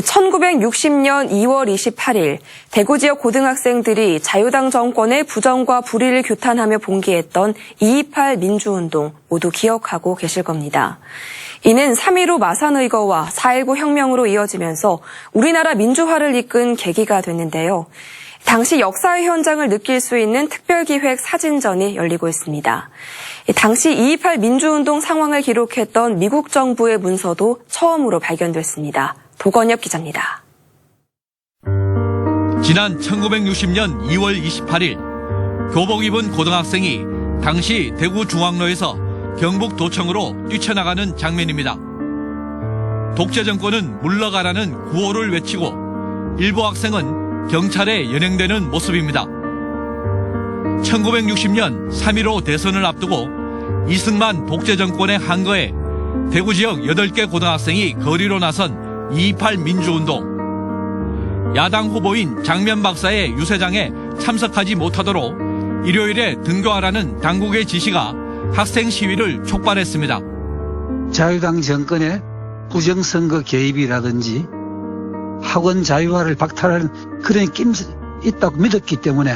1960년 2월 28일 대구 지역 고등학생들이 자유당 정권의 부정과 불의를 규탄하며 봉기했던 228 민주운동 모두 기억하고 계실 겁니다. 이는 3.15 마산의거와 4.19 혁명으로 이어지면서 우리나라 민주화를 이끈 계기가 됐는데요. 당시 역사의 현장을 느낄 수 있는 특별기획 사진전이 열리고 있습니다. 당시 228 민주운동 상황을 기록했던 미국 정부의 문서도 처음으로 발견됐습니다. 도건엽 기자입니다. 지난 1960년 2월 28일 교복 입은 고등학생이 당시 대구 중앙로에서 경북 도청으로 뛰쳐나가는 장면입니다. 독재 정권은 물러가라는 구호를 외치고 일부 학생은 경찰에 연행되는 모습입니다. 1960년 3.15 대선을 앞두고 이승만 독재 정권의 한거에 대구 지역 8개 고등학생이 거리로 나선 228 민주운동 야당 후보인 장면 박사의 유세장에 참석하지 못하도록 일요일에 등교하라는 당국의 지시가 학생 시위를 촉발했습니다. 자유당 정권의 부정선거 개입이라든지 학원 자유화를 박탈하는 그런 낌새 있다고 믿었기 때문에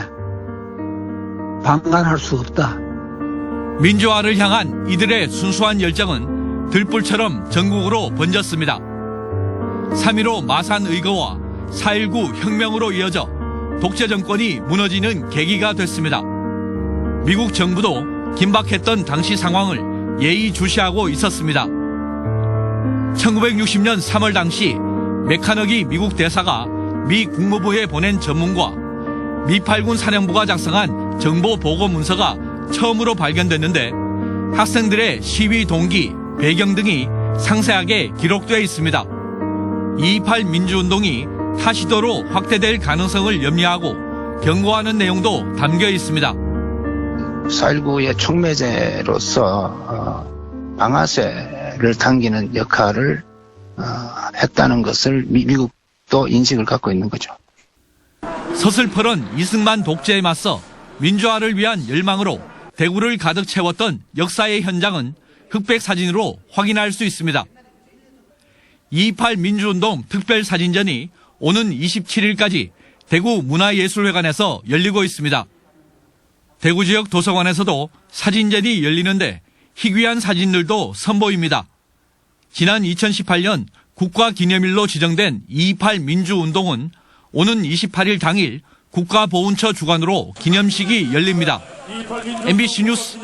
방관할 수 없다. 민주화를 향한 이들의 순수한 열정은 들불처럼 전국으로 번졌습니다. 3.15 마산 의거와 4.19 혁명으로 이어져 독재 정권이 무너지는 계기가 됐습니다. 미국 정부도 긴박했던 당시 상황을 예의주시하고 있었습니다. 1960년 3월 당시 메카너기 미국 대사가 미 국무부에 보낸 전문과 미 8군 사령부가 작성한 정보 보고 문서가 처음으로 발견됐는데 학생들의 시위 동기, 배경 등이 상세하게 기록되어 있습니다. 228 민주운동이 타시도로 확대될 가능성을 염려하고 경고하는 내용도 담겨 있습니다. 4.19의 촉매제로서 어, 방아쇠를 당기는 역할을 어, 했다는 것을 미, 미국도 인식을 갖고 있는 거죠. 서슬퍼런 이승만 독재에 맞서 민주화를 위한 열망으로 대구를 가득 채웠던 역사의 현장은 흑백 사진으로 확인할 수 있습니다. 228 민주운동 특별사진전이 오는 27일까지 대구 문화예술회관에서 열리고 있습니다. 대구 지역 도서관에서도 사진전이 열리는데 희귀한 사진들도 선보입니다. 지난 2018년 국가기념일로 지정된 228 민주운동은 오는 28일 당일 국가보훈처 주관으로 기념식이 열립니다. MBC 뉴스